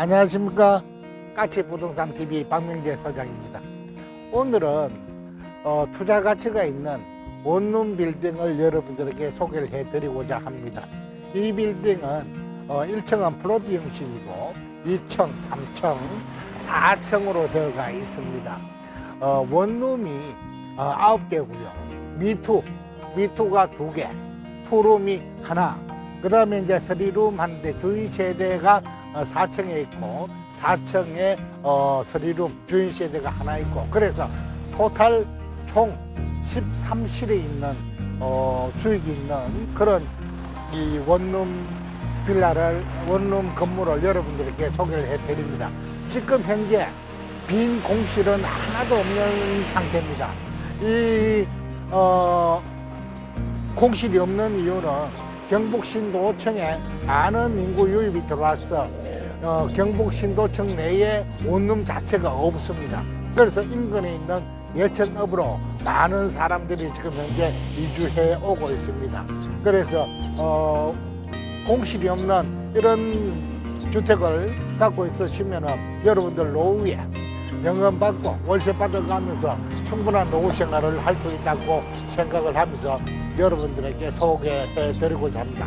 안녕하십니까 까치 부동산 TV 박명재 소장입니다. 오늘은 어, 투자 가치가 있는 원룸 빌딩을 여러분들에게 소개를 해드리고자 합니다. 이 빌딩은 어, 1층은 플로트 형식이고 2층, 3층, 4층으로 되어가 있습니다. 어, 원룸이 어, 9개고요. 미투, 미투가 2개, 투룸이 하나, 그 다음에 이제 서리룸 한대 주인 세대가 어, 4층에 있고 4층에 어, 서리룸 주인 세대가 하나 있고 그래서 토탈 총 13실에 있는 어, 수익이 있는 그런 이 원룸 빌라를 원룸 건물을 여러분들에게 소개를 해드립니다. 지금 현재 빈 공실은 하나도 없는 상태입니다. 이 어, 공실이 없는 이유는 경북 신도청에 많은 인구 유입이 들어와서 어, 경북 신도청 내에 원룸 자체가 없습니다. 그래서 인근에 있는 예천읍으로 많은 사람들이 지금 현재 이주해 오고 있습니다. 그래서 어, 공실이 없는 이런 주택을 갖고 있으시면은 여러분들 노후에 연금 받고 월세 받아가면서 충분한 노후 생활을 할 수 있다고 생각을 하면서 여러분들에게 소개해 드리고자 합니다.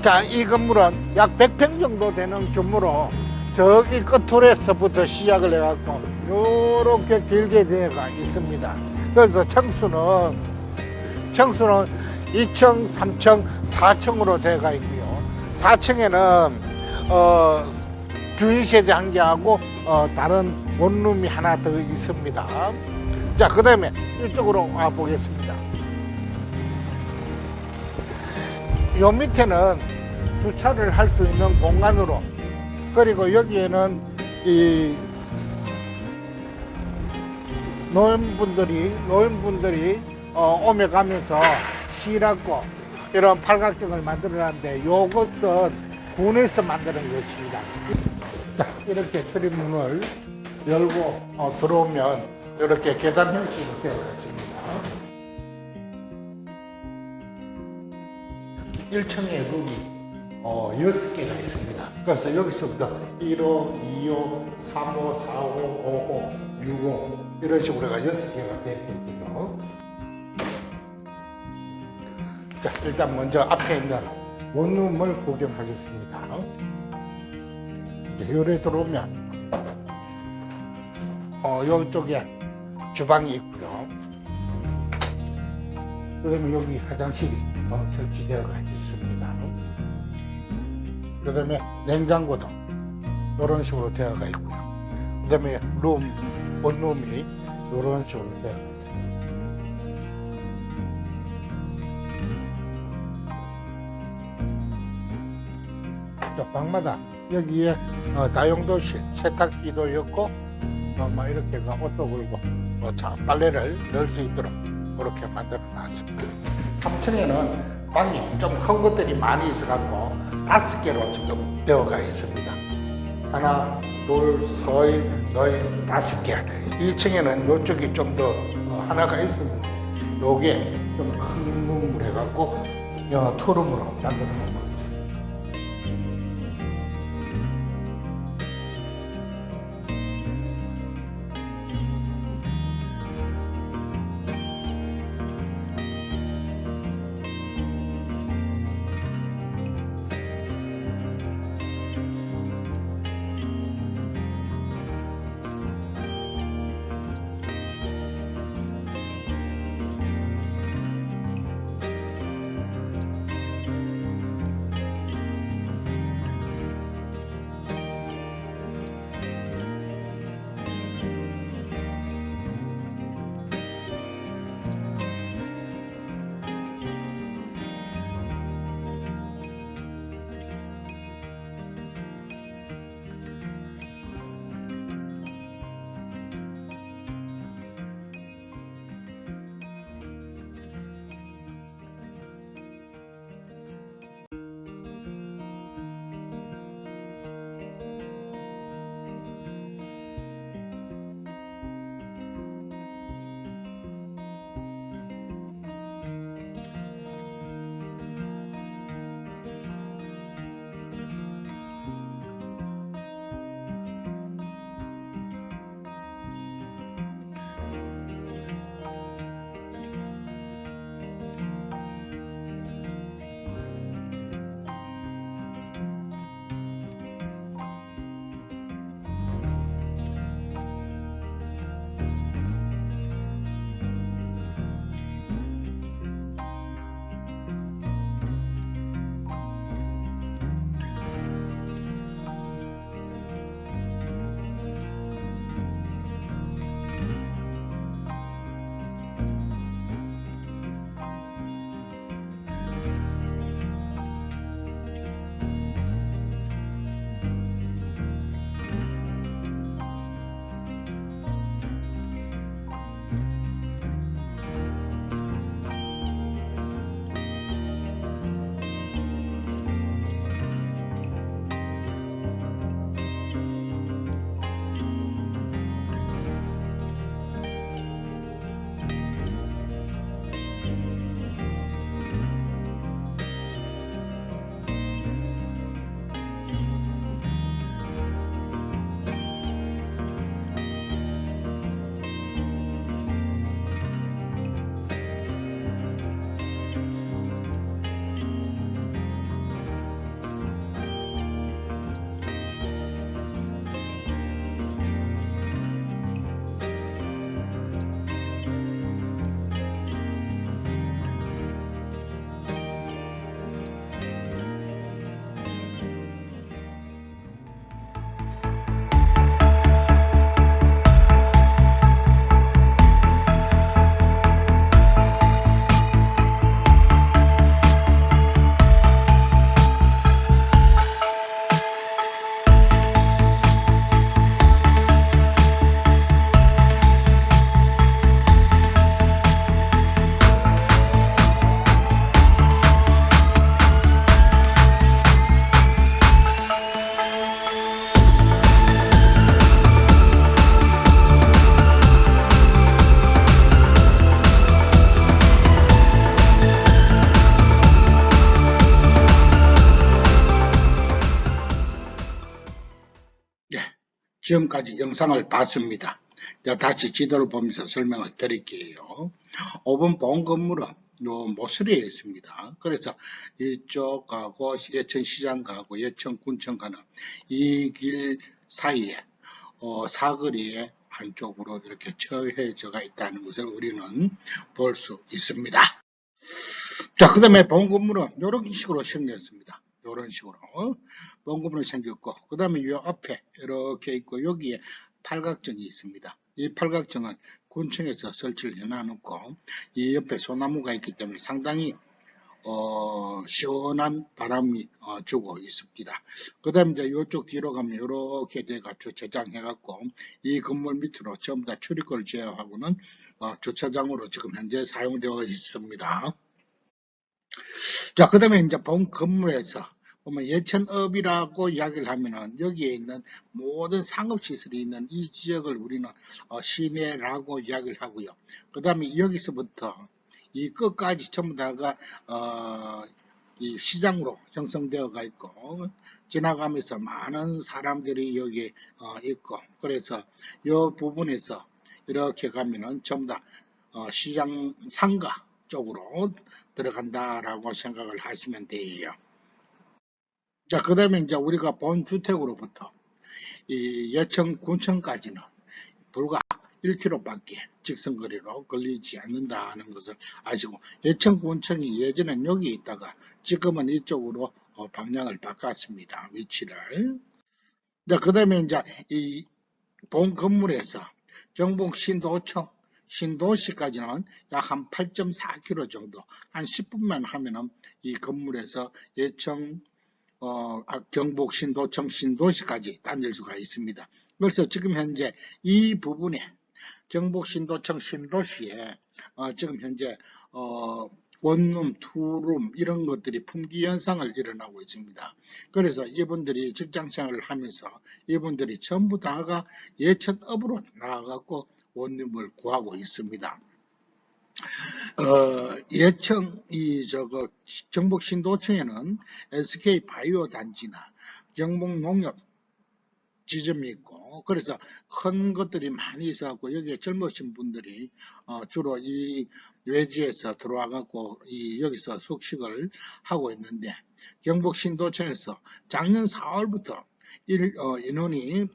자, 이 건물은 약 100평 정도 되는 규모로 저기 끝홀에서부터 시작을 해갖고 요렇게 길게 되어가 있습니다. 그래서 청수는 청수는 2층, 3층, 4층으로 되어가 있고요. 4층에는 어, 주인 세대 한 개하고 어, 다른 원룸이 하나 더 있습니다. 자, 그 다음에 이쪽으로 와 보겠습니다. 요 밑에는 주차를 할 수 있는 공간으로 그리고 여기에는 이 노인분들이 노인분들이 어, 오며 가면서 쉬라고 이런 팔각정을 만들어놨는데 요것은 군에서 만드는 것입니다. 자 이렇게 트림문을 열고 어, 들어오면 이렇게 계단 형식으로 되어 있습니다. 1층에 룸이 어, 6개가 있습니다. 그래서 여기서부터 1호, 2호, 3호, 4호, 5호, 6호 이런 식으로 해가 6개가 되어 있거든요. 자, 일단 먼저 앞에 있는 원룸을 구경하겠습니다. 요래 들어오면 어, 이쪽에 주방이 있고요. 그다음에 여기 화장실이 어, 설치되어 있습니다. 그다음에 냉장고도 이런 식으로 되어가 있고요. 그다음에 룸 원룸이 이런 식으로 되어 있습니다. 자, 방마다 여기에 어, 다용도실 세탁기도 있고 어, 막 이렇게가 옷도 걸고 어, 자, 빨래를 넣을 수 있도록 이렇게 만들어 놨습니다. 3층에는 방이 좀 큰 것들이 많이 있어갖고 다섯 개로 지금 되어가 있습니다. 하나, 둘, 셋, 넷, 다섯 개. 2층에는 이쪽이 좀 더 하나가 있었는데 요게 좀큰 룸을 해갖고 어, 투룸으로 만들어 놓은 거 있습니다. 지금까지 영상을 봤습니다. 자, 다시 지도를 보면서 설명을 드릴게요. 5번 본 건물은 요 모서리에 있습니다. 그래서 이쪽하고 예천시장가고 예천군청 가는 이 길 사이에 어, 사거리에 한쪽으로 이렇게 처해져가 있다는 것을 우리는 볼 수 있습니다. 자, 그 다음에 본 건물은 이런 식으로 생겼습니다. 이런 식으로 본 건물은 생겼고, 그 다음에 이 앞에 이렇게 있고 여기에 팔각정이 있습니다. 이 팔각정은 군청에서 설치를 해놔놓고 이 옆에 소나무가 있기 때문에 상당히 어, 시원한 바람이 어, 주고 있습니다. 그 다음에 이제 이쪽 뒤로 가면 이렇게 돼가 주차장해갖고 이 건물 밑으로 전부 다 출입구를 제어하고는 어, 주차장으로 지금 현재 사용되어 있습니다. 자, 그 다음에 이제 본 건물에서 예천업이라고 이야기를 하면은 여기에 있는 모든 상업시설이 있는 이 지역을 우리는 어, 시내라고 이야기를 하고요. 그 다음에 여기서부터 이 끝까지 전부 다가 어, 이 시장으로 형성되어 가 있고 지나가면서 많은 사람들이 여기 어, 있고 그래서 이 부분에서 이렇게 가면은 전부 다 어, 시장 상가 쪽으로 들어간다라고 생각을 하시면 돼요. 자, 그 다음에 이제 우리가 본 주택으로부터 이 예천 군청까지는 불과 1km밖에 직선거리로 걸리지 않는다는 것을 아시고 예천 군청이 예전엔 여기 있다가 지금은 이쪽으로 어, 방향을 바꿨습니다. 위치를. 자, 그 다음에 이제 이 본 건물에서 경북 신도청 신도시까지는 약 한 8.4km 정도, 한 10분만 하면은 이 건물에서 예청 어, 아, 경북 신도 청 신도시까지 다닐 수가 있습니다. 그래서 지금 현재 이 부분에 경북 신도청 신도시에 어, 지금 현재 어, 원룸, 투룸 이런 것들이 품귀 현상을 일어나고 있습니다. 그래서 이분들이 직장생활을 하면서 이분들이 전부 다가 예천업으로 나아가고 원룸을 구하고 있습니다. 어, 예청, 이, 저거, 경북 신도청에는 SK 바이오 단지나 경북 농협 지점이 있고, 그래서 큰 것들이 많이 있어갖고, 여기에 젊으신 분들이, 어, 주로 이 외지에서 들어와갖고, 이, 여기서 숙식을 하고 있는데, 경북 신도청에서 작년 4월부터 일, 어, 인원이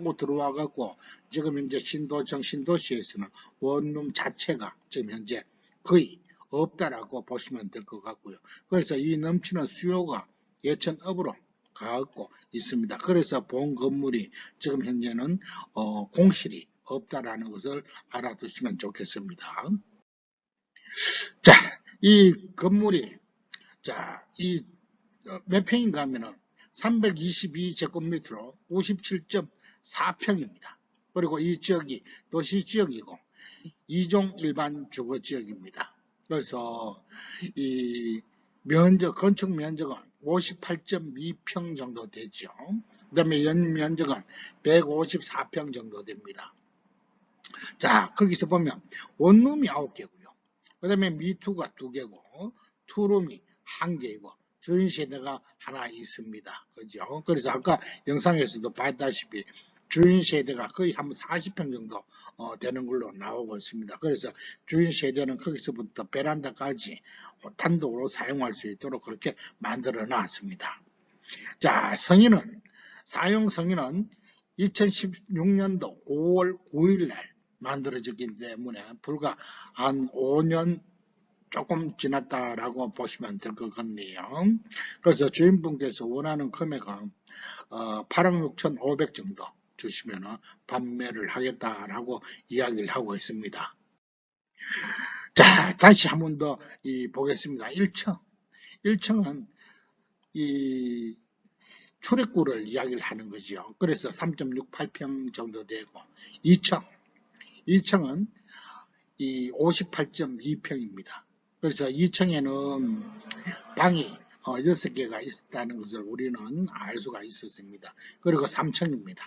자꾸 들어와 갖고, 지금 현재 신도청 신도시에서는 원룸 자체가 지금 현재 거의 없다라고 보시면 될 것 같고요. 그래서 이 넘치는 수요가 예천업으로 가고 있습니다. 그래서 본 건물이 지금 현재는 어, 공실이 없다라는 것을 알아두시면 좋겠습니다. 자, 이 건물이 자, 이몇 평인가 하면은 322제곱미터로 57.4 평입니다. 그리고 이 지역이 도시 지역이고 이종 일반 주거 지역입니다. 그래서 이 면적 건축 면적은 58.2평 정도 되죠. 그 다음에 연 면적은 154평 정도 됩니다. 자 거기서 보면 원룸이 9개고요. 그 다음에 미투가 2개고 투룸이 1개이고 주인 세대가 하나 있습니다. 그죠? 그래서 아까 영상에서도 봤다시피 주인 세대가 거의 한 40평 정도 어, 되는 걸로 나오고 있습니다. 그래서 주인 세대는 거기서부터 베란다까지 단독으로 사용할 수 있도록 그렇게 만들어 놨습니다. 자, 성인은 사용 성인은 2016년도 5월 9일 날 만들어졌기 때문에 불과 한 5년 조금 지났다라고 보시면 될 것 같네요. 그래서 주인분께서 원하는 금액은 어, 8억 6천5백 정도 주시면 판매를 하겠다라고 이야기를 하고 있습니다. 자, 다시 한 번 더 보겠습니다. 1층. 1층은 이 출입구를 이야기를 하는 거죠. 그래서 3.68평 정도 되고 2층. 2층은 이 58.2평입니다. 그래서 2층에는 방이 어, 6개가 있었다는 것을 우리는 알 수가 있었습니다. 그리고 3층입니다.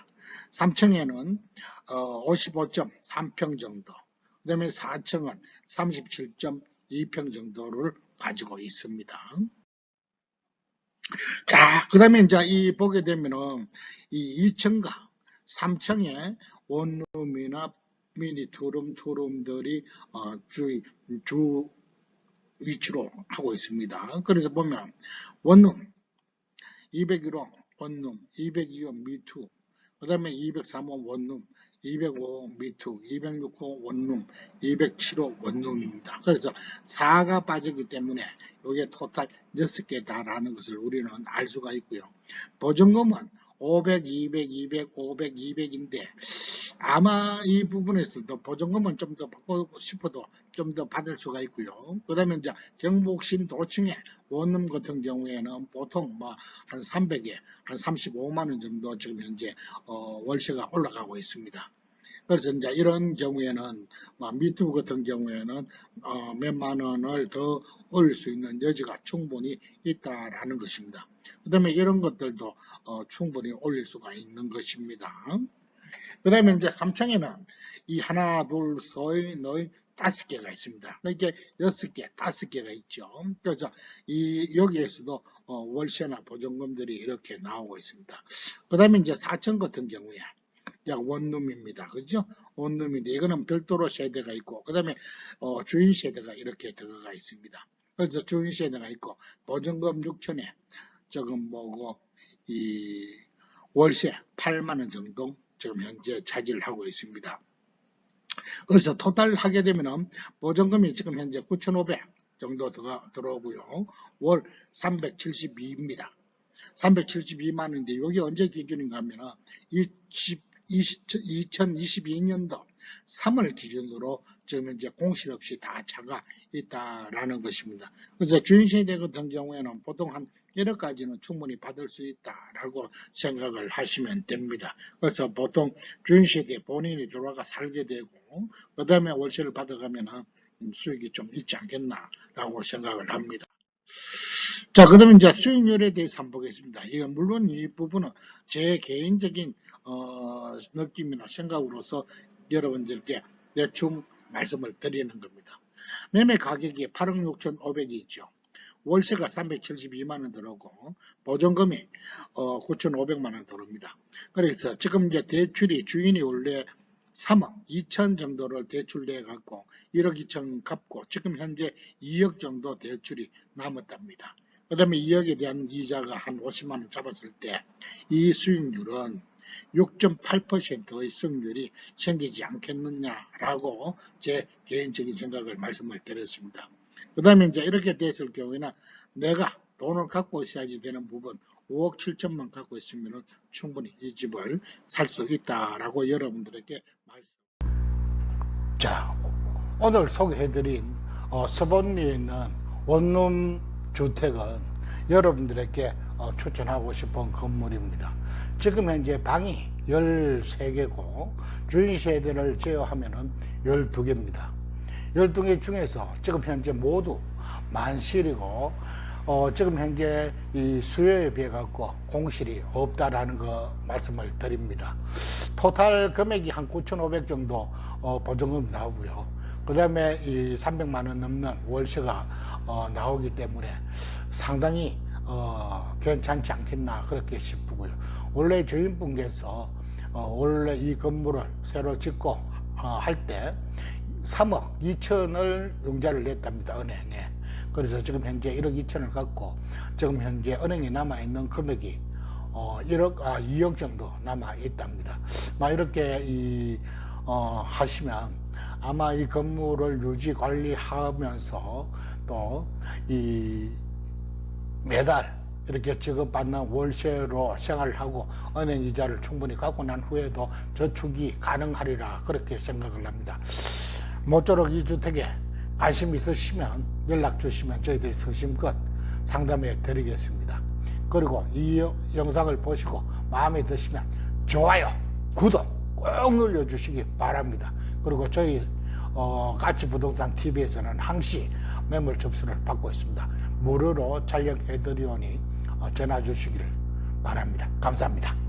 3층에는 어, 55.3평 정도, 그 다음에 4층은 37.2평 정도를 가지고 있습니다. 자, 그 다음에 이제 이 보게 되면은 이 2층과 3층에 원룸이나 미니 투룸, 투룸들이 어, 주, 주 위치로 하고 있습니다. 그래서 보면 원룸 201호 원룸, 202호 미투, 그 다음에 203호 원룸, 205호 미투, 206호 원룸, 207호 원룸입니다. 그래서 4가 빠지기 때문에 이게 토탈 6개다라는 것을 우리는 알 수가 있고요. 보증금은 500, 200, 200, 500, 200인데 아마 이 부분에서 도 보증금은 좀 더 받고 싶어도 좀 더 받을 수가 있고요. 그 다음에 이제 경북신 도층의 원룸 같은 경우에는 보통 뭐 한 300에 한 35만 원 정도 지금 현재 어, 월세가 올라가고 있습니다. 그래서 이제 이런 경우에는 뭐 미투 같은 경우에는 어, 몇만 원을 더 올릴 수 있는 여지가 충분히 있다라는 것입니다. 그 다음에 이런 것들도 어, 충분히 올릴 수가 있는 것입니다. 그 다음에 이제 3층에는 이 하나, 둘, 셋, 넷, 다섯 개가 있습니다. 이렇게 여섯 개, 다섯 개가 있죠. 그래서 이 여기에서도 어, 월세나 보증금들이 이렇게 나오고 있습니다. 그 다음에 이제 4층 같은 경우에 약 원룸입니다. 그죠? 원룸인데 이거는 별도로 세대가 있고 그 다음에 어, 주인 세대가 이렇게 들어가 있습니다. 그래서 주인 세대가 있고 보증금 6천에 조금 뭐고 이 월세 8만 원 정도 지금 현재 차지를 하고 있습니다. 그래서 토탈 하게 되면은 보증금이 지금 현재 9,500 정도 들어오고요. 월 372입니다. 372만 원인데 여기 언제 기준인가 하면은 20, 2022년도 3월 기준으로 지금 현재 공실 없이 다 차가 있다라는 것입니다. 그래서 주인세대 같은 경우에는 보통 한 1억까지는 충분히 받을 수 있다라고 생각을 하시면 됩니다. 그래서 보통 주인세대 본인이 들어가 살게 되고 그 다음에 월세를 받아가면 수익이 좀 있지 않겠나라고 생각을 합니다. 자, 그 다음에 이제 수익률에 대해서 한번 보겠습니다. 이건 물론 이 부분은 제 개인적인 어, 느낌이나 생각으로서 여러분들께 대충 말씀을 드리는 겁니다. 매매 가격이 8억 6천5백이 있죠. 월세가 372만 원 들어오고 보증금이 어, 9,500만 원 들어옵니다. 그래서 지금 이제 대출이 주인이 원래 3억 2천 정도를 대출 내 갖고 1억 2천 갚고 지금 현재 2억 정도 대출이 남았답니다. 그 다음에 2억에 대한 이자가 한 50만 원 잡았을 때 이 수익률은 6.8%의 수익률이 생기지 않겠느냐라고 제 개인적인 생각을 말씀을 드렸습니다. 그 다음에 이제 이렇게 됐을 경우에는 내가 돈을 갖고 있어야지 되는 부분 5억 7천만 갖고 있으면 충분히 이 집을 살 수 있다라고 여러분들에게 말씀. 자, 오늘 소개해드린 어, 서본리에 있는 원룸 주택은 여러분들에게 어, 추천하고 싶은 건물입니다. 지금 현재 방이 13개고 주인 세대를 제어하면 12개입니다. 12개 중에서 지금 현재 모두 만실이고 어, 지금 현재 이 수요에 비해 갖고 공실이 없다라는 거 말씀을 드립니다. 토탈 금액이 한 9,500 정도 어, 보증금 나오고요. 그 다음에 이 300만 원 넘는 월세가 어, 나오기 때문에 상당히 어, 괜찮지 않겠나 그렇게 싶고요. 원래 주인분께서 어, 원래 이 건물을 새로 짓고 어, 할때 3억 2천을 융자를 냈답니다 은행에. 그래서 지금 현재 1억 2천을 갖고 지금 현재 은행에 남아 있는 금액이 어, 1억, 아, 2억 정도 남아 있답니다. 막 이렇게 이, 어, 하시면 아마 이 건물을 유지 관리하면서 또 이 매달 이렇게 지급받는 월세로 생활을 하고 은행 이자를 충분히 갖고 난 후에도 저축이 가능하리라 그렇게 생각을 합니다. 모쪼록 이 주택에 관심 있으시면 연락 주시면 저희들이 성심껏 상담해 드리겠습니다. 그리고 이 여- 영상을 보시고 마음에 드시면 좋아요, 구독 꼭 눌러주시기 바랍니다. 그리고 저희 어, 가치 부동산 TV에서는 항시 매물 접수를 받고 있습니다. 무료로 촬영해 드리오니 어, 전화 주시기를 바랍니다. 감사합니다.